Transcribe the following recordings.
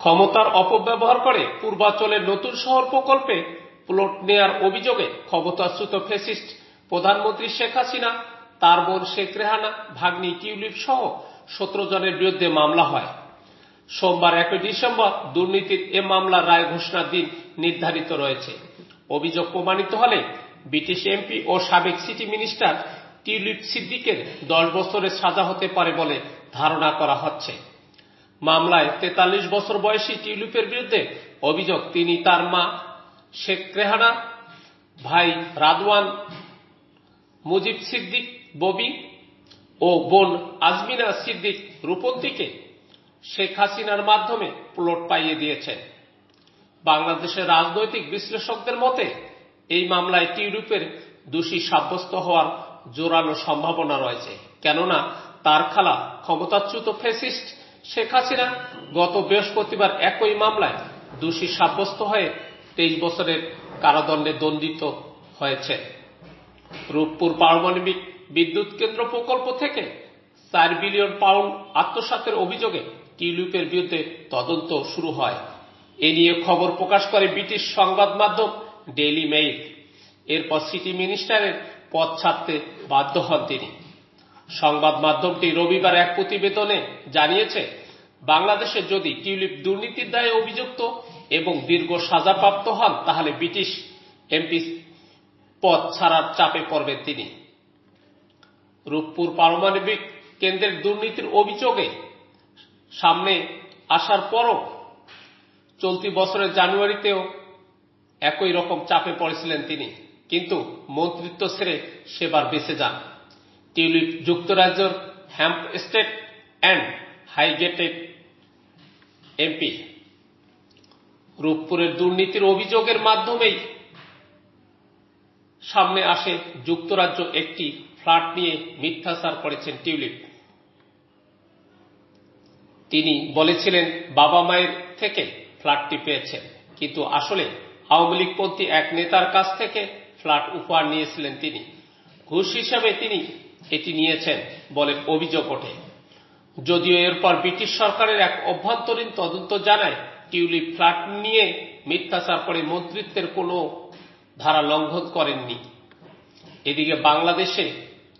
ক্ষমতার অপব্যবহার করে পূর্বাঞ্চলের নতুন শহর প্রকল্পে প্লট নেয়ার অভিযোগে ক্ষমতাচ্যুত ফেসিস্ট প্রধানমন্ত্রী শেখ হাসিনা, তার বোন শেখ রেহানা, ভাগ্নি টিউলিপ সহ সতেরো জনের বিরুদ্ধে মামলা হয়। সোমবার একই ডিসেম্বর দুর্নীতির এ মামলার রায় ঘোষণার দিন নির্ধারিত রয়েছে। অভিযোগ প্রমাণিত হলে ব্রিটিশ এমপি ও সাবেক সিটি মিনিস্টার টিউলিপ সিদ্দিকের দশ বছরের সাজা হতে পারে বলে ধারণা করা হচ্ছে। মামলায় তেতাল্লিশ বছর বয়সী টিউলিপের বিরুদ্ধে অভিযোগ। তিনি তার মা শেখ রেহানা, ভাই রাদওয়ান, মুজিব সিদ্দিক, ববি ও বোন আজমিনা সিদ্দিক রূপন্তীকে শেখ হাসিনার মাধ্যমে প্লট পাইয়ে দিয়েছেন বাংলাদেশের রাজনৈতিক বিশ্লেষকদের মতে, এই মামলায় টিউলিপের দোষী সাব্যস্ত হওয়ার জোরালো সম্ভাবনা রয়েছে। কেননা, তার খালা ক্ষমতাচ্যুত ফেসিস্ট শেখ হাসিনা গত বৃহস্পতিবার একই মামলায় দোষী সাব্যস্ত হয়ে তেইশ বছরের কারাদণ্ডে দণ্ডিত হয়েছে। রূপপুর পারমাণবিক বিদ্যুৎ কেন্দ্র প্রকল্প থেকে চার বিলিয়ন পাউন্ড আত্মসাতের অভিযোগে টিউলিপের বিরুদ্ধে তদন্ত শুরু হয়। এ নিয়ে খবর প্রকাশ করে ব্রিটিশ সংবাদ মাধ্যম ডেইলি মেইল। এরপর সিটি মিনিস্টারের পদ ছাড়তে বাধ্য হন তিনি। সংবাদ মাধ্যমটি রবিবার এক প্রতিবেদনে জানিয়েছে, বাংলাদেশে যদি টিউলিপ দুর্নীতির দায়ে অভিযুক্ত এবং দীর্ঘ সাজাপ্রাপ্ত হন, তাহলে ব্রিটিশ এমপি পদ ছাড়ার চাপে পড়বেন তিনি। রূপপুর পারমাণবিক কেন্দ্রের দুর্নীতির অভিযোগে সামনে আসার পরও চলতি বছরের জানুয়ারিতেও একই রকম চাপে পড়েছিলেন তিনি। কিন্তু মন্ত্রিত্ব ছেড়ে সেবার বেঁচে যান। টিউলিপ যুক্তরাজ্যের Hampstead and Highgate MP. রূপপুরের দুর্নীতির অভিযোগের মাধ্যমেই সামনে আসে যুক্তরাজ্য একটি ফ্ল্যাট নিয়ে মিথ্যাচার করেছেন টিউলিপ। তিনি বলেছিলেন, বাবা মায়ের থেকে ফ্ল্যাটটি পেয়েছেন, কিন্তু আসলে আওয়ামী লীগপন্থী এক নেতার কাছ থেকে ফ্ল্যাট উপহার নিয়েছিলেন তিনি। ঘুষ হিসাবে তিনি এটি নিয়েছেন বলে অভিযোগ ওঠে। যদিও এরপর ব্রিটিশ সরকারের এক অভ্যন্তরীণ তদন্ত জানায়, টিউলিপ ফ্ল্যাট নিয়ে মিথ্যাচার করে মন্ত্রিত্বের কোনো ধারা লঙ্ঘন করেননি। এদিকে বাংলাদেশে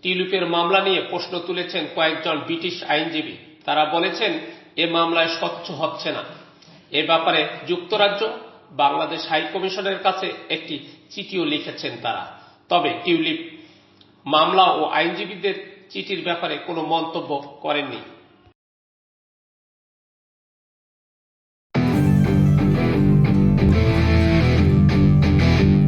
টিউলিপের মামলা নিয়ে প্রশ্ন তুলেছেন কয়েকজন ব্রিটিশ আইনজীবী। তারা বলেছেন, এ মামলায় স্বচ্ছ হচ্ছে না। এ ব্যাপারে যুক্তরাজ্য, বাংলাদেশ হাইকমিশনের কাছে একটি চিঠিও লিখেছেন তারা। তবে টিউলিপ মামলা ও আইনজীবীদের চিঠির ব্যাপারে কোনো মন্তব্য করেননি।